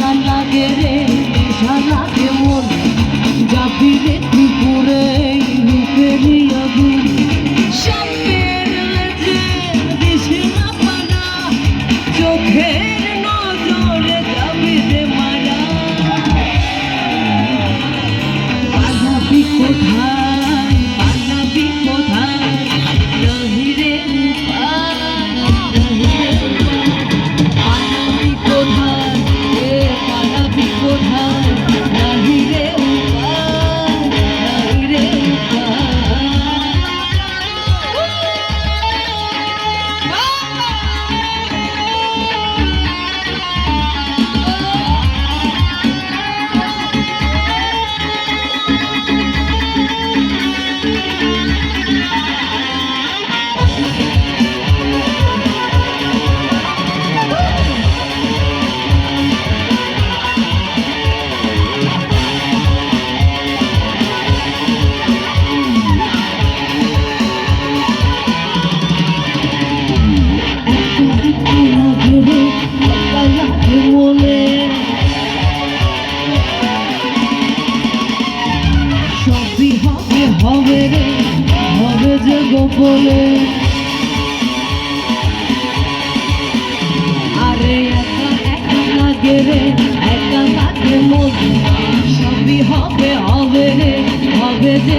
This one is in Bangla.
sana gelir, sana bir vur সেদিন হবে যে গোপনে। আরে একা একা লাগে রে, একা সবই হবে হবে রে, হবে যে